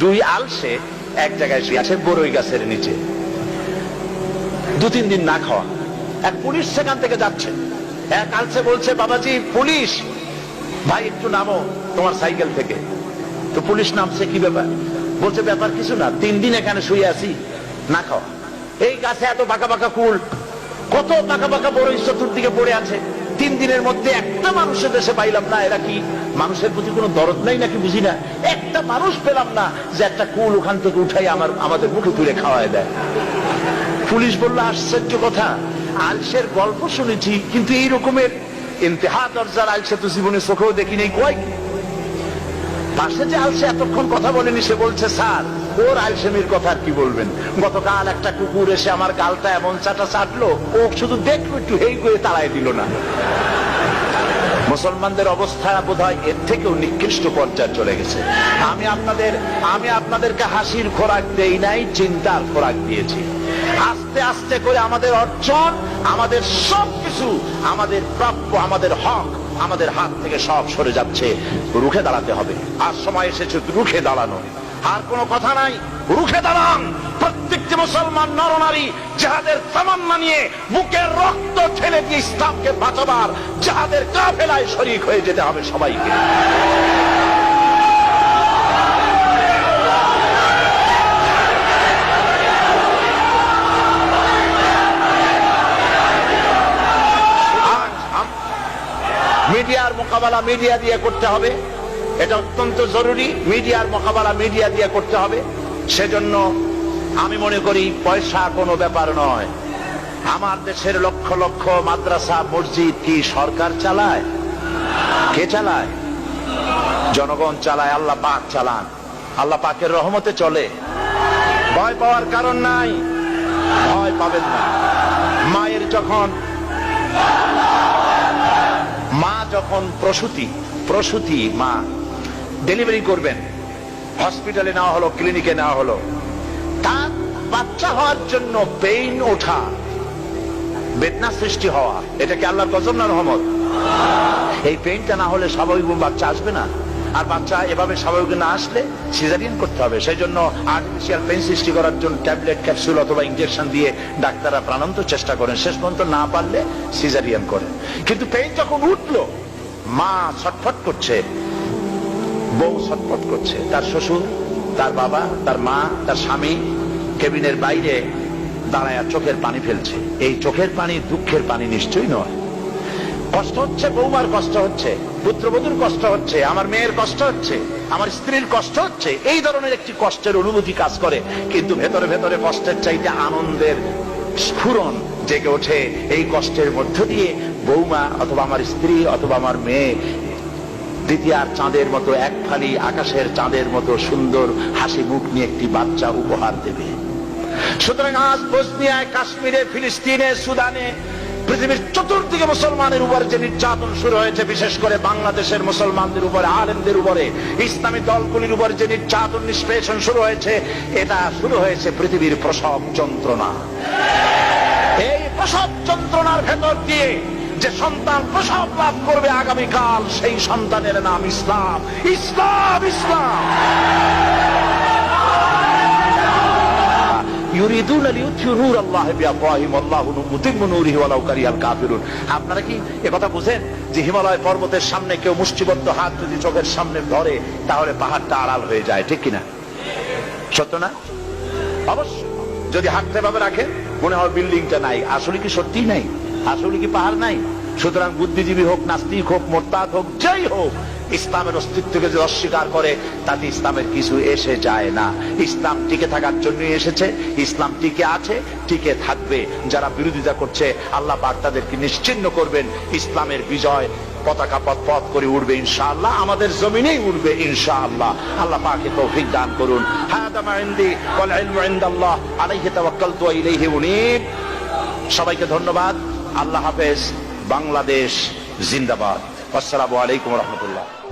দুই আলসে এক জায়গায় শুয়ে আছে বড়ই গাছের নিচে। দু তিন দিন না খাওয়া। এক পুলিশ সেখান থেকে যাচ্ছে। এক আলসে বলছে, বাবাজি, পুলিশ! ভাই, একটু নামো তোমার সাইকেল থেকে। তো পুলিশ নামছে, কি ব্যাপার? বলছে, ব্যাপার কিছু না, তিন দিন এখানে শুয়ে আছি, না খাওয়া। এই গাছে এত বাঁকা বাঁকা কুল, কত বাঁকা বাঁকা বড়ই চতুর্দিকে পড়ে আছে। তিন দিনের মধ্যে একটা মানুষের দেশে পাইলাম না, এরা কি মানুষের প্রতি কোনো দরদ নাই নাকি বুঝি না একটা মানুষ পেলাম না যে একটা কুল ওখান থেকে উঠাই আমার, আমাদের মুখে তুলে খাওয়ায় দেয় পুলিশ বলল, আশ্চর্য কথা, আলসের গল্প শুনেছি, কিন্তু এই রকমের ইন্তেহা দরজার আলসে তো জীবনে চোখেও দেখিনি কয়? পাশে যে আলসে এতক্ষণ কথা বলেনি, সে বলছে, স্যার ওর আলসেমির কথা আর কি বলবেন? গতকাল একটা কুকুর এসে আমার গালটা এমন চাটা চাটলো ও শুধু দেখল, একটু হেই করে তাড়াই দিল না। মুসলমানদের অবস্থা বোধ হয় এর থেকেও নিকৃষ্ট পর্যায়ে চলে গেছে। আমি আপনাদের, আমি আপনাদেরকে হাসির খোরাক দেই নাই, চিন্তার খোরাক দিয়েছি। আস্তে আস্তে করে আমাদের অর্জন, আমাদের সব কিছু আমাদের প্রাপ্য, আমাদের হক, আমাদের হাত থেকে সব সরে যাচ্ছে। রুখে দাঁড়াতে হবে। আর সময় এসেছে রুখে দাঁড়ানো। আর কোনো কথা নাই। রুখে দাঁড়ান। প্রত্যেকটি মুসলমান নরনারী যাহাদের তামান্না নিয়ে বুকের রক্ত ঠেলে দিয়ে ইসলামকে বাঁচাবার, যাহাদের কাফেলায় শরিক হয়ে যেতে হবে সবাইকে। মিডিয়ার মোকাবেলা মিডিয়া দিয়ে করতে হবে। এটা অত্যন্ত জরুরি। মিডিয়ার মোকাবেলা মিডিয়া দিয়ে করতে হবে। সেজন্য আমি মনে করি পয়সা কোনো ব্যাপার নয়। আমার দেশের লক্ষ লক্ষ মাদ্রাসা, মসজিদ কি সরকার চালায়? কে চালায়? জনগণ চালায়, আল্লাহ পাক চালান। আল্লাহ পাকের রহমতে চলে। ভয় পাওয়ার কারণ নাই। ভয় পাবেন না। মায়ের যখন মা যখন প্রসূতি প্রসূতি মা ডেলিভারি করবেন। হসপিটালে নেওয়া হলো, ক্লিনিকে নেওয়া হলো। তার বাচ্চা হওয়ার জন্য পেইন ওঠা, বেদনা সৃষ্টি হওয়া, এটা কি আল্লাহর গজব না রহমত? এই পেইনটা না হলে স্বাভাবিক বাচ্চা আসবে না। আর বাচ্চা এভাবে স্বাভাবিক না আসলে সিজারিয়ান করতে হবে। সেই জন্য আর্টিফিশিয়াল পেইন সৃষ্টি করার জন্য ট্যাবলেট ক্যাপসুল অথবা ইঞ্জেকশন দিয়ে ডাক্তাররা প্রাণান্ত চেষ্টা করেন। শেষ পর্যন্ত না পারলে সিজারিয়ান করেন। কিন্তু পেইন যখন উঠল, মা ছটফট করছে। বউ ছটফট করছে। তার শ্বশুর, তার বাবা, তার মা, তার স্বামী কেবিনের বাইরে দাঁড়ায় চোখের পানি ফেলছে। এই চোখের পানি দুঃখের পানি নিশ্চয়ই নয়। কষ্ট হচ্ছে, বৌমার কষ্ট হচ্ছে, পুত্রবধূর কষ্ট হচ্ছে, আমার মেয়ের কষ্ট হচ্ছে, আমার স্ত্রীর কষ্ট হচ্ছে। এই ধরনের একটি কষ্টের অনুভূতি কাজ করে। কিন্তু ভেতরে ভেতরে কষ্টের চাইতে আনন্দের স্ফুরন জেগে ওঠে। এই কষ্টের মধ্য দিয়ে বৌমা অথবা আমার স্ত্রী অথবা আমার মেয়ে দ্বিতীয়ার চাঁদের মতো এক ফালি আকাশের চাঁদের মতো সুন্দর হাসি মুখ নিয়ে একটি বাচ্চা উপহার দেবে। সুতরাং আজ বসনিয়ায়, কাশ্মীরে, ফিলিস্তিনে, সুদানে পৃথিবীর চতুর্দিকে মুসলমানের উপর যে নির্যাতন শুরু হয়েছে, বিশেষ করে বাংলাদেশের মুসলমানদের উপরে, আলেমদের উপরে, ইসলামী দলগুলির উপর যে নির্যাতন, নিষ্পেষণ শুরু হয়েছে, এটা শুরু হয়েছে পৃথিবীর প্রসব যন্ত্রণা। এই প্রসব যন্ত্রণার ভেতর দিয়ে যে সন্তান প্রসব লাভ করবে আগামীকাল, সেই সন্তানের নাম ইসলাম। ইসলাম ইসলাম! আপনারা কি বুঝেন? যে হিমালয় পর্বতের সামনে কেউ মুষ্টিবদ্ধ হাত যদি চোখের সামনে ধরে, তাহলে পাহাড়টা আড়াল হয়ে যায়, ঠিক কিনা? সত্য না? অবশ্যই যদি হাতটা ভাবে রাখেন, মনে হয় বিল্ডিংটা নাই। আসলে কি সত্যি নাই? আসলে কি পাহাড় নাই? সুতরাং বুদ্ধিজীবী হোক, নাস্তিক হোক, মোরতাদ হোক, যেই হোক, ইসলামের অস্তিত্বকে যে অস্বীকার করে, তাতে ইসলামের কিছু এসে যায় না। ইসলাম টিকে থাকার জন্যই এসেছে, ইসলাম টিকে আছে, টিকে থাকবে। যারা বিরোধিতা করছে, আল্লাহ পাক তাদেরকে নিশ্চিন্ন করবেন। ইসলামের বিজয় পতাকা পথ পথ করে উঠবে ইনশাআল্লাহ, আমাদের জমিনেই উঠবে ইনশাআল্লাহ। আল্লাহ পাকে তৌফিক দান করুন। সবাইকে ধন্যবাদ। আল্লাহ হাফেজ। বাংলাদেশ জিন্দাবাদ। আসসালামু আলাইকুম রহমতুল্লাহ।